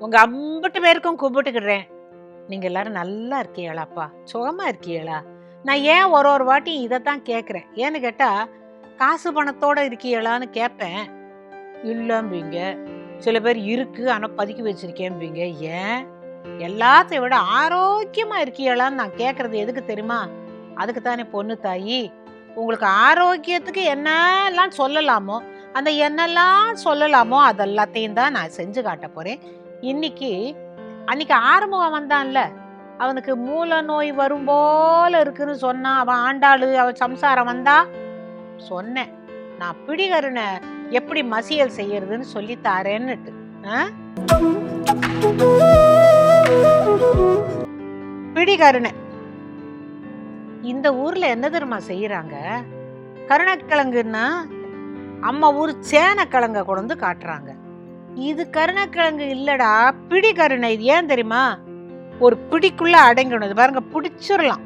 உங்க அம்பட்டு பேருக்கும் கும்பிட்டுக்கிடுறேன் நீங்க எல்லாரும் நல்லா இருக்கீங்களாப்பா. சுகமா இருக்கீங்களா? நான் ஏன் ஒரு ஒரு வாட்டி இதைத்தான் கேட்குறேன் ஏன்னு கேட்டா காசு பணத்தோட இருக்கீங்களான்னு கேட்பேன் இல்லைம்பீங்க. சில பேர் இருக்கு ஆனால் பதுக்கி வச்சிருக்கேன்பீங்க ஏன்? எல்லாத்தையும் விட ஆரோக்கியமா இருக்கீங்களான்னு நான் கேட்கறது எதுக்கு தெரியுமா? அதுக்கு தானே பொண்ணு தாயி. உங்களுக்கு ஆரோக்கியத்துக்கு என்னெல்லாம் சொல்லலாமோ அந்த என்னெல்லாம் சொல்லலாமோ அதெல்லாத்தையும் தான் நான் செஞ்சு காட்ட போகிறேன் இன்னைக்கு அன்னைக்கு ஆறுமுகம் வந்தான்ல அவனுக்கு மூல நோய் வரும் போல இருக்குன்னு சொன்னான் அவன் ஆண்டாளு அவன் சம்சாரம் வந்தா? சொன்னேன். நான் பிடிகரனை எப்படி மசியல் செய்யறதுன்னு சொல்லி ஆ? பிடிகருணை. இந்த ஊர்ல என்ன தெரியுமா செய்யறாங்க? கருணக்கிழங்குன்னா அம்மா ஊர் சேனக்கிழங்க கொண்டு வந்து காட்டுறாங்க. இது கருணக்கிழங்கு இல்லடா பிடி கருணை இது ஏன் தெரியுமா? ஒரு பிடிக்குள்ள அடங்கணும் இது பாருங்க பிடிச்சிடலாம்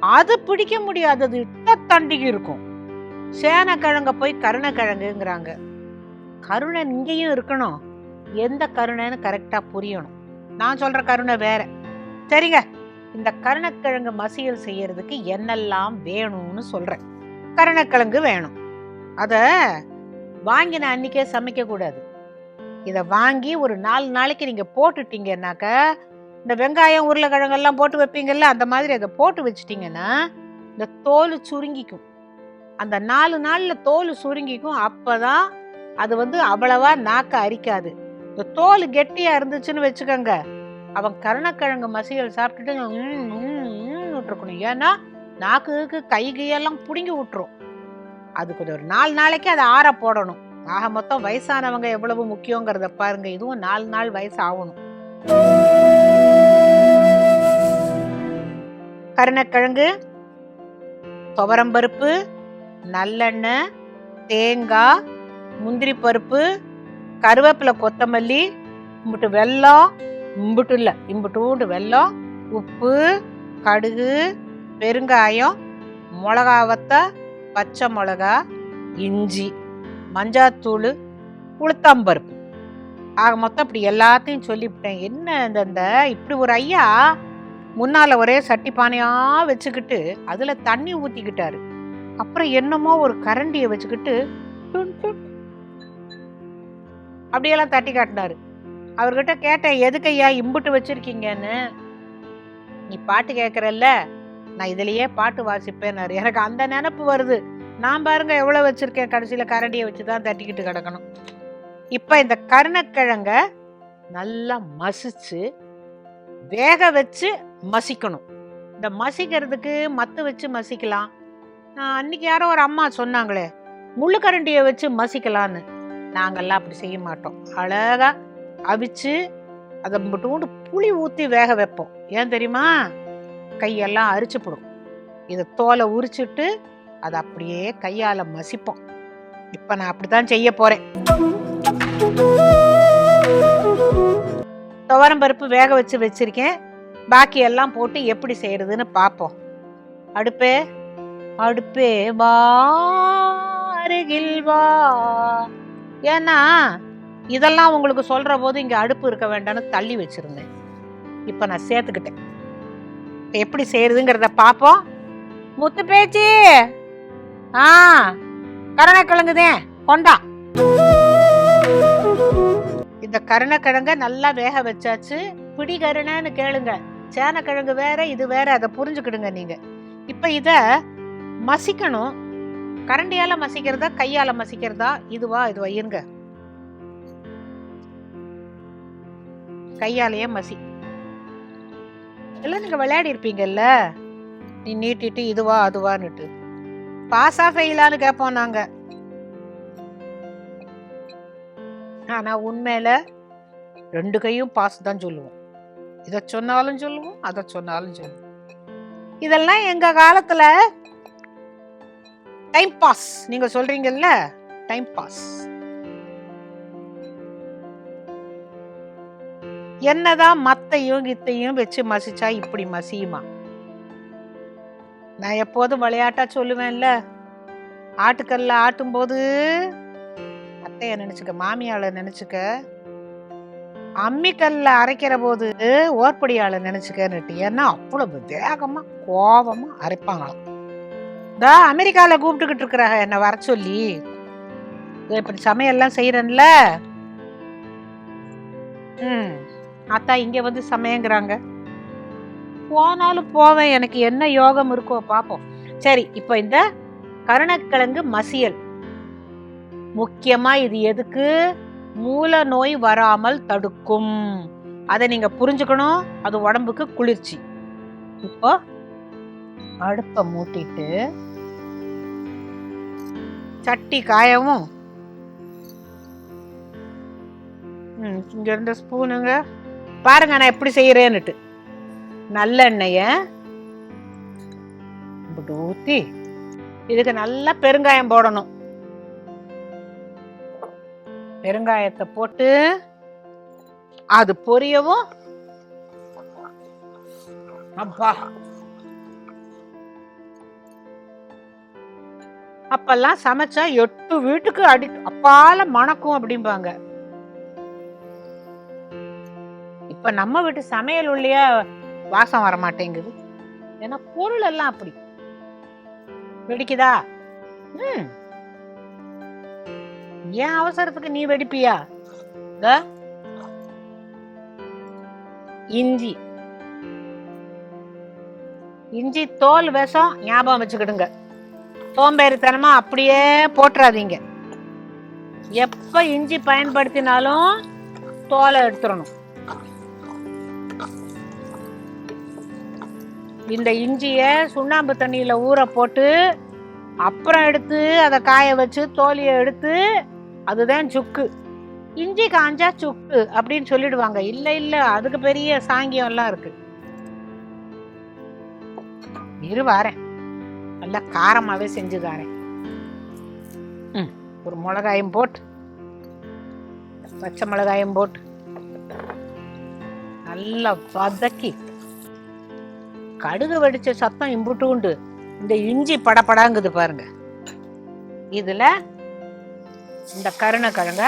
அது பிடிக்க முடியாதது இட்ட தண்டிக்கு இருக்கும். சேனக்கிழங்க போய் கருணக்கிழங்குங்கிறாங்க. கருணை இங்கேயும் இருக்கணும். எந்த கருணைன்னு கரெக்டா புரியணும். நான் சொல்ற கருணை வேற. சரிங்க இந்த கருணக்கிழங்கு மசியல் செய்யறதுக்கு என்னெல்லாம் வேணும்னு சொல்றேன். கருணக்கிழங்கு வேணும். அத வாங்கின அன்னைக்கே சமைக்க கூடாது இதை வாங்கி ஒரு நாலு நாளைக்கு நீங்கள் போட்டுட்டீங்கன்னாக்க இந்த வெங்காயம் உருளைக்கிழங்கெல்லாம் போட்டு வைப்பீங்கல்ல அந்த மாதிரி அதை போட்டு வச்சிட்டிங்கன்னா இந்த தோல் சுருங்கிக்கும். அந்த நாலு நாளில் தோல் சுருங்கிக்கும் அப்போ தான் அது வந்து அவ்வளவா நாக்க அரிக்காது. இந்த தோல் கெட்டியாக இருந்துச்சுன்னு வச்சுக்கோங்க அவன் கருணக்கிழங்கு மசிகள் சாப்பிட்டுட்டு ம், இருக்கணும் ஏன்னா நாக்குக்கு கை கையெல்லாம் பிடுங்கி விட்டுரும். அதுக்கு ஒரு நாலு நாளைக்கு அதை ஆற போடணும். ஆக மொத்தம் வயசானவங்க எவ்வளவு முக்கியங்கிறத பாருங்க. இதுவும் நாலு நாள் வயசு ஆகணும் கருணக்கிழங்கு துவரம்பருப்பு நல்லெண்ணெய் தேங்காய் முந்திரி பருப்பு கருவேப்பிலை கொத்தமல்லி இம்புட்டு வெல்லம் இம்புட்டு இல்லை இம்புட்டூண்டு வெல்லம் உப்பு கடுகு பெருங்காயம் மிளகாவத்தை பச்சை மிளகா இஞ்சி. மஞ்சாத்தூள் உளுத்தம்பருப்பு. ஆக மொத்தம் இப்படி எல்லாத்தையும் சொல்லிவிட்டேன். என்ன இந்த இந்த இப்படி ஒரு ஐயா முன்னால் ஒரே சட்டி பானையாக வச்சுக்கிட்டு அதில் தண்ணி ஊற்றிக்கிட்டாரு அப்புறம் என்னமோ ஒரு கரண்டியை வச்சுக்கிட்டு அப்படியெல்லாம் தட்டி காட்டினாரு. அவர்கிட்ட கேட்டேன் எதுக்கு ஐயா இம்புட்டு வச்சுருக்கீங்கன்னு? நீ பாட்டு கேட்குறல்ல நான் இதுலேயே பாட்டு வாசிப்பேன்னாரு. எனக்கு அந்த நினப்பு வருது. நான் பாருங்க எவ்வளோ வச்சுருக்கேன் கடைசியில் கரண்டியை வச்சு தான் தட்டிக்கிட்டு கிடக்கணும். இப்போ இந்த கருணக்கிழங்க நல்லா மசிச்சு வேக வச்சு மசிக்கணும். இந்த மசிக்கிறதுக்கு மத்து வச்சு மசிக்கலாம். அன்னைக்கு யாரோ ஒரு அம்மா சொன்னாங்களே முள்ளு கரண்டியை வச்சு மசிக்கலான்னு நாங்கெல்லாம் அப்படி செய்ய மாட்டோம். அழகா அவிச்சு அதை மட்டும் புளி ஊற்றி வேக வைப்போம். ஏன் தெரியுமா? கையெல்லாம் அரிச்சுப்படும் இதை தோலை உரிச்சிட்டு அதை அப்படியே கையால் மசிப்போம். இப்போ நான் அப்படித்தான் செய்ய போகிறேன் துவரம் பருப்பு வேக வச்சு வச்சிருக்கேன். பாக்கி எல்லாம் போட்டு எப்படி செய்கிறதுன்னு பார்ப்போம் அடுப்பே அடுப்பே வா அருகில் வா. ஏன்னா இதெல்லாம் உங்களுக்கு சொல்கிற போது இங்கே அடுப்பு இருக்க வேண்டாம்னு தள்ளி வச்சுருந்தேன். இப்போ நான் சேர்த்துக்கிட்டேன். எப்படி செய்யறதுங்கிறத பார்ப்போம் முத்து பேச்சு! ஆ கருணக்கிழங்குதே கொண்டா. இந்த கருணக்கிழங்க நல்லா வேக வச்சாச்சு. பிடி கருணன்னு கேளுங்க. சேனக்கிழங்கு வேற இது வேற அதை புரிஞ்சுக்கிடுங்க நீங்க. இப்ப இத மசிக்கணும். கரண்டியால மசிக்கிறதா கையால மசிக்கிறதா? இதுவா இதுவா இருங்க. கையாலேயே மசி. இல்லை நீங்கள் விளையாடி இருப்பீங்கல்ல நீ நீட்டிட்டு இதுவா அதுவான்னுட்டு. பாஸா ஃபெயிலான்னு கேட்போம் நாங்க. ஆனா உண்மையில ரெண்டு கையும் பாஸ் தான் சொல்லுவோம். இதை சொன்னாலும் சொல்லுவோம் அதை சொன்னாலும் சொல்லுவோம். இதெல்லாம் எங்க காலத்துல டைம் பாஸ் நீங்க சொல்றீங்கல்ல டைம் பாஸ் என்னதான் மத்தையும் கித்தையும் வச்சு மசிச்சா இப்படி மசியுமா? நான் எப்போதும் விளையாட்டா சொல்லுவேன்ல. ஆட்டுக்கல்ல ஆட்டும் போது அத்தைய நினைச்சுக்க மாமியாள நினைச்சுக்க அம்மிக்கல்ல அரைக்கிற போது ஓர்படியால நினைச்சுக்கன்னுட்டு ஏன்னா அவ்வளவு வேகமா கோபமா அரைப்பாங்களாம். இதா அமெரிக்காவில் கூப்பிட்டுக்கிட்டு இருக்கிறாங்க என்னை வர சொல்லி. இப்படி சமையல்லாம் செய்யறேன்ல ம். அத்தா இங்கே வந்து சமயங்கிறாங்க. போனாலும் போவேன் எனக்கு என்ன யோகம் இருக்கோ பார்ப்போம். சரி இப்போ இந்த கருணக்கிழங்கு மசியல். முக்கியமா இது எதுக்கு? மூல நோய் வராமல் தடுக்கும். அதை நீங்க புரிஞ்சுக்கணும். அது உடம்புக்கு குளிர்ச்சி. இப்போ அடுப்பை மூட்டிட்டு சட்டி காயவும். இங்க இருந்த ஸ்பூனுங்க. பாருங்க நான் எப்படி செய்யறேன்னுட்டு. நல்லெண்ணெய ஊற்றி இதுக்கு நல்லா பெருங்காயம் போடணும். பெருங்காயத்தை போட்டு அது பொரியவும். அப்பா. அப்பெல்லாம் சமைச்சா எட்டு வீட்டுக்கு அடி அப்பால மணக்கும் அப்படிம்பாங்க. இப்ப நம்ம வீட்டு சமையல் உள்ளே வாசம் வர மாட்டேங்குது ஏன்னா பொருள் எல்லாம் அப்படி. வெடிக்குதா? ம். ஏன் அவசரத்துக்கு நீ வெடிப்பியா? இஞ்சி. இஞ்சி தோல் விஷம் ஞாபகம் வச்சுக்கிடுங்க. சோம்பேறித்தனமா அப்படியே போட்டுறாதீங்க. எப்ப இஞ்சி பயன்படுத்தினாலும் தோலை எடுத்துடணும். இந்த இஞ்சியை சுண்ணாம்பு தண்ணியில் ஊற போட்டு அப்புறம் எடுத்து அதை காய வச்சு தோலியை எடுத்து அதுதான் சுக்கு. இஞ்சி காஞ்சா சுக்கு அப்படின்னு சொல்லிடுவாங்க. இல்லை இல்லை அதுக்கு பெரிய சாங்கியம்லாம் இருக்கு. இரு வாரேன். நல்லா காரமாகவே செஞ்சு தாரேன். ம், ஒரு மிளகாயும் போட்டு பச்சை மிளகாயும் போட்டு நல்லா வதக்கி கடுகு வெடிச்ச சத்தம் இம்புட்டு உண்டு. இந்த இஞ்சி படபடாங்குது பாருங்க. இதுல இந்த கருணக்கிழங்க.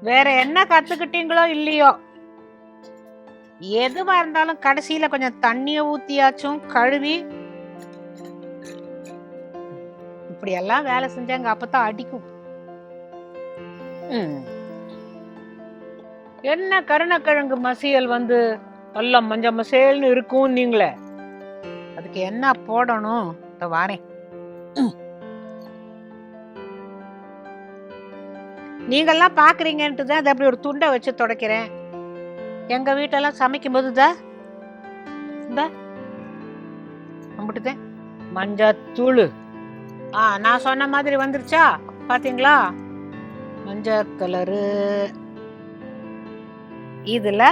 வேற என்ன கத்துக்கிட்டீங்களோ இல்லையோ? எதுவா இருந்தாலும் கடைசியில கொஞ்சம் தண்ணிய ஊத்தியாச்சும் கழுவி. இப்படி எல்லாம் வேலை செஞ்சாங்க அப்பதான் அடிக்கும். ம். என்ன கருணக்கிழங்கு மசியல் வந்து? எல்லாம் மஞ்ச மசேல்னு இருக்கும் நீங்களே. அதுக்கு என்ன போடணும்? இதோ வாரேன். நீங்கள்லாம் பார்க்குறீங்கன்ட்டு தான் அதை அப்படி ஒரு துண்டை வச்சு துடைக்கிறேன். எங்கள் வீட்டெல்லாம் சமைக்கும் போது தான் இந்த. அம்பிட்டுதேன். மஞ்சத்தூள் ஆ நான் சொன்ன மாதிரி வந்துருச்சா? பார்த்தீங்களா மஞ்சள் கலரு. இதுல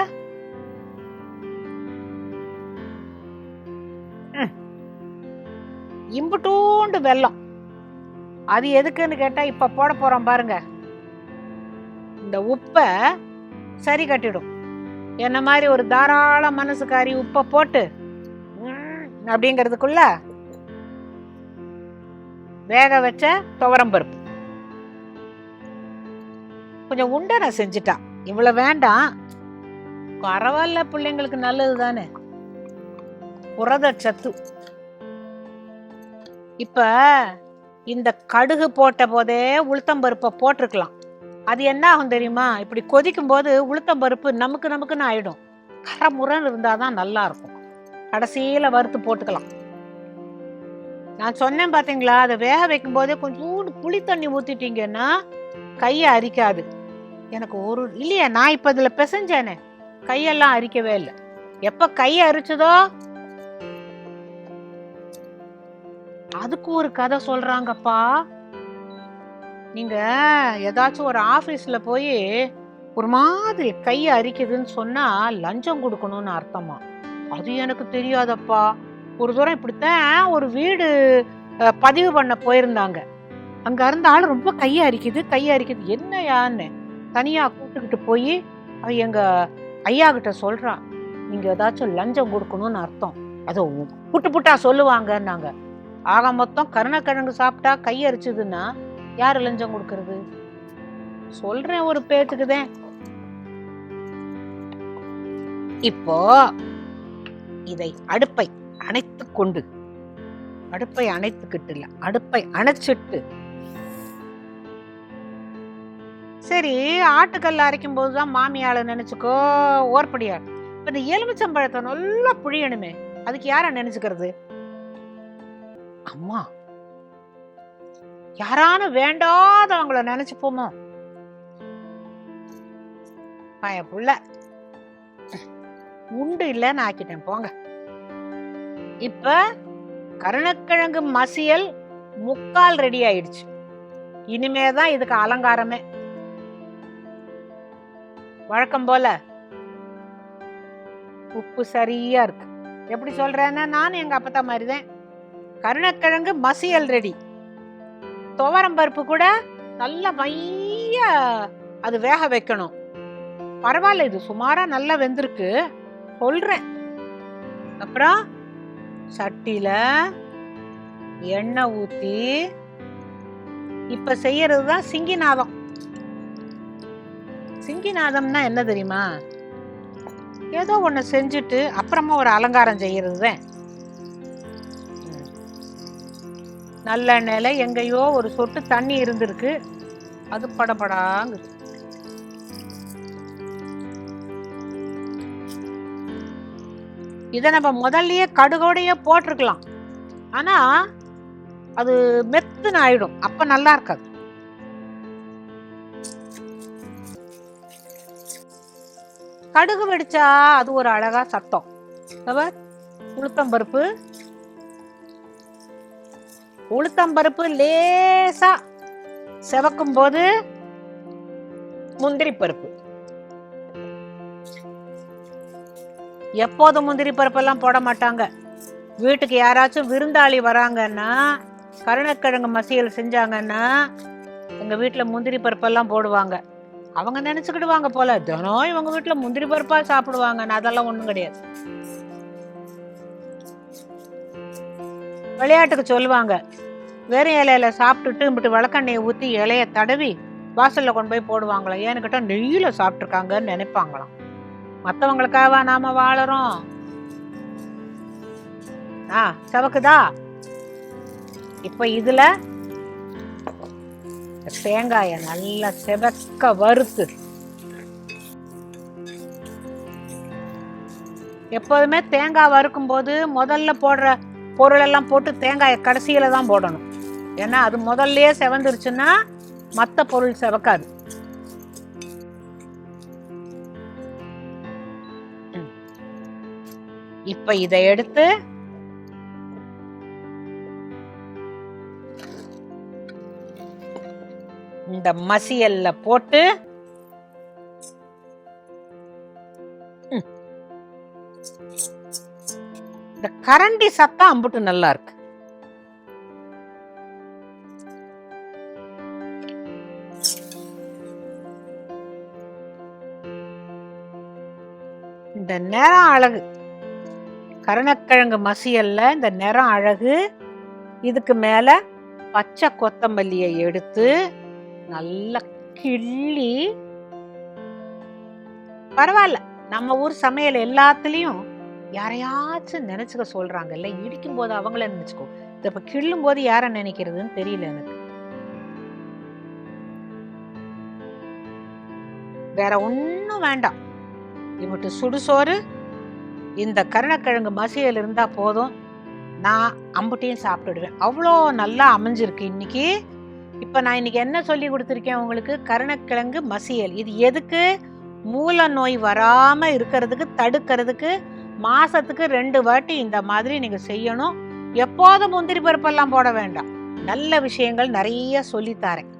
இம்புட்டூண்டு வெல்லம். அது எதுக்குன்னு கேட்டா இப்ப போட போறோம் பாருங்க. இந்த உப்பை சரி கட்டிடும். என்ன மாதிரி ஒரு தாராள மனசுக்காரி உப்பை போட்டு அப்படிங்கிறதுக்குள்ள வேக வச்ச துவரம் பருப்பு. கொஞ்சம் உண்டை நான் செஞ்சுட்டா. இவ்வளவு வேண்டாம். பரவாயில்ல பிள்ளைங்களுக்கு நல்லது தானே? புரத சத்து இப்ப இந்த கடுகு போட்ட போதே உளுத்தம்பருப்பை போட்டிருக்கலாம். அது என்ன ஆகும் தெரியுமா? இப்படி கொதிக்கும் போது உளுத்தம்பருப்பு நமக்கு நமக்குன்னு ஆயிடும். கரமுரன்னு இருந்தாதான் நல்லா இருக்கும். கடைசியில வறுத்து போட்டுக்கலாம். நான் சொன்னேன் பாத்தீங்களா? அதை வேக வைக்கும் போதே கொஞ்சோண்டு புளி தண்ணி ஊத்திட்டீங்கன்னா கையை அரிக்காது. எனக்கு ஒரு இல்லையா நான் இப்ப இதுல பிசைஞ்சேனே. கையெல்லாம் அரிக்கவே இல்லை. எப்ப கை அரிச்சதோ அதுக்கு ஒரு கதை சொல்றாங்கப்பா. நீங்க ஏதாச்சும் ஒரு ஆபீஸ்ல போய் ஒரு மாதிரி கையை அரிக்குதுன்னு சொன்னா லஞ்சம் கொடுக்கணும்னு அர்த்தமா? அது எனக்கு தெரியாதப்பா. ஒரு தூரம் இப்படித்தான் ஒரு வீடு பதிவு பண்ண போயிருந்தாங்க. அங்க இருந்த ஆள் ரொம்ப கையை அரிக்குது கையை அரிக்குது. என்னையான்னு தனியா கூப்பிட்டுக்கிட்டு போய் அவ எங்க ஐயா கிட்ட சொல்றா நீங்க ஏதாச்சும் லஞ்சம் கொடுக்கணும்னு அர்த்தம். அதை புட்டு புட்டா சொல்லுவாங்கன்னாங்க. ஆக மொத்தம் கருணக்கிழங்கு சாப்பிட்டா கை அரிச்சதுன்னா லஞ்சம் கொடுக்கறது? சொல்றேன் ஒரு பேச்சுக்குதேன் இப்போ இதை அடுப்பை அணைத்து கொண்டு அடுப்பை அணைத்துக்கிட்டு இல்லை அடுப்பை அணைச்சிட்டு சரி ஆட்டுக்கல் அரைக்கும் போதுதான் மாமியாள நினைச்சுக்கோ ஓர்படியாள் இப்போ இந்த எலுமிச்சம்பழத்தை நல்லா புழியணுமே அதுக்கு யார நினச்சிக்கிறது? அம்மா. யாரானு வேண்டாதவங்கள நினச்சிப்போமோ? பய புள்ள. உண்டு இல்லைன்னு ஆக்கிட்டேன் போங்க. இப்ப கருணக்கிழங்கு மசியல் முக்கால் ரெடி ஆயிடுச்சு. இனிமேதான் இதுக்கு அலங்காரமே. வழக்கம் போல. உப்பு சரியா இருக்கு. எப்படி சொல்றேன்னா நானும் எங்க அப்பத்தா மாதிரி தான் கருணக்கிழங்கு மசியல் ரெடி. துவரம் பருப்பு கூட நல்லா மைய அது வேக வைக்கணும். பரவாயில்ல இது சுமாரா நல்லா வெந்திருக்கு. சொல்றேன். அப்புறம் சட்டியில எண்ணெய் ஊத்தி இப்ப செய்யறது தான் சிங்கிநாதம் சிங்கிநாதம்னா என்ன தெரியுமா? ஏதோ ஒன்று செஞ்சுட்டு அப்புறமா ஒரு அலங்காரம் செய்கிறது தான் நல்லெண்ணெயில எங்கேயோ ஒரு சொட்டு தண்ணி இருந்திருக்கு. அது படபடாங்க இதை நம்ம முதல்லயே கடுகோடையே போட்டிருக்கலாம். ஆனால் அது மெத்துன்னு ஆயிடும் அப்போ நல்லா இருக்காது. கடுகு வெடிச்சா அது ஒரு அழகா சத்தம். உளுத்தம்பருப்பு உளுத்தம்பருப்பு லேசா செவக்கும் போது முந்திரி பருப்பு. எப்போதும் முந்திரி பருப்பெல்லாம் போட மாட்டாங்க. வீட்டுக்கு யாராச்சும் விருந்தாளி வராங்கன்னா கருணக்கிழங்கு மசியல் செஞ்சாங்கன்னா எங்க வீட்டுல முந்திரி பருப்பெல்லாம் போடுவாங்க. அவங்க நினைச்சுக்கிடுவாங்க போல. தினம் இவங்க வீட்டுல முந்திரி பருப்பா சாப்பிடுவாங்க. அதெல்லாம் ஒண்ணும் கிடையாது. விளையாட்டுக்கு சொல்லுவாங்க. வெறும் இலையில சாப்பிட்டுட்டு இப்படி விளக்கெண்ணெயை ஊத்தி இலைய தடவி வாசல்ல கொண்டு போய் போடுவாங்களாம் ஏன்னு கேட்டா நெய்யில சாப்பிட்டுருக்காங்கன்னு நினைப்பாங்களாம். மத்தவங்களுக்காக நாம வாழறோம்? ஆ செவக்குதா? இப்ப இதுல தேங்காயை நல்லா செவக்க வறுத்து. எப்போதுமே தேங்காய் வறுக்கும் போது முதல்ல போடுற பொருள் எல்லாம் போட்டு தேங்காயை கடைசியில தான் போடணும். ஏன்னா அது முதல்லயே செவந்துருச்சுன்னா மத்த பொருள் செவக்காது. இப்போ இப்ப இதை எடுத்து அந்த மசியல்ல போட்டு இந்த கரண்டி சத்தம் அம்புட்டு நல்லா இருக்கு. இந்த நேரம் அழகு கருணக்கிழங்கு மசியல்ல இந்த நிறம் அழகு இதுக்கு மேல பச்சை கொத்தமல்லியை எடுத்து நல்லா கிள்ளி. பரவாயில்ல. நம்ம ஊர் சமையல் எல்லாத்துலயும் யாரையாச்சும் நினைச்சுக்க சொல்றாங்கல்ல இடிக்கும் போது அவங்கள நினச்சிக்கோ. இத கிள்ளும் போது யாரை நினைக்கிறதுன்னு தெரியல எனக்கு. வேற ஒண்ணும் வேண்டாம். இவட்டு சுடுசோறு இந்த கருணக்கிழங்கு மசியல் இருந்தா போதும். நான் அம்புட்டையும் சாப்பிட்டுடுவேன். அவ்வளோ நல்லா அமைஞ்சிருக்கு இன்னைக்கு. இப்போ நான் இன்னைக்கு என்ன சொல்லி கொடுத்துருக்கேன் உங்களுக்கு? கருணக்கிழங்கு மசியல். இது எதுக்கு? மூல நோய் வராமல் இருக்கிறதுக்கு தடுக்கிறதுக்கு மாசத்துக்கு ரெண்டு வாட்டி இந்த மாதிரி நீங்கள் செய்யணும். எப்போதும் முந்திரி பருப்பெல்லாம் போட வேண்டாம். நல்ல விஷயங்கள் நிறைய சொல்லித்தாரேன்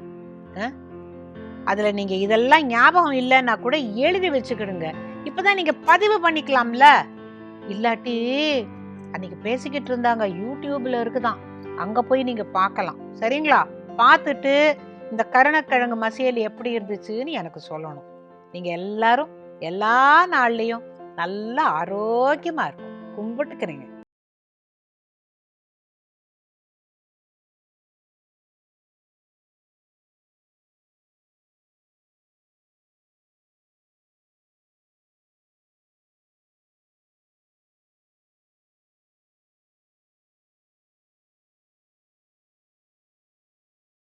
அதில் நீங்கள் இதெல்லாம் ஞாபகம் இல்லைன்னா கூட எழுதி வச்சுக்கிடுங்க. இப்பதான் நீங்கள் பதிவு பண்ணிக்கலாம்ல? இல்லாட்டி அன்னைக்கு பேசிக்கிட்டு இருந்தாங்க. யூடியூப்ல இருக்குதான். அங்கே போய் நீங்கள் பார்க்கலாம். சரிங்களா? பார்த்துட்டு இந்த கருணக்கிழங்கு மசியல் எப்படி இருந்துச்சுன்னு எனக்கு சொல்லணும். நீங்கள் எல்லாரும் எல்லா நாள்லேயும் நல்லா ஆரோக்கியமாக இருக்கும். கும்பிட்டுக்கிறீங்க.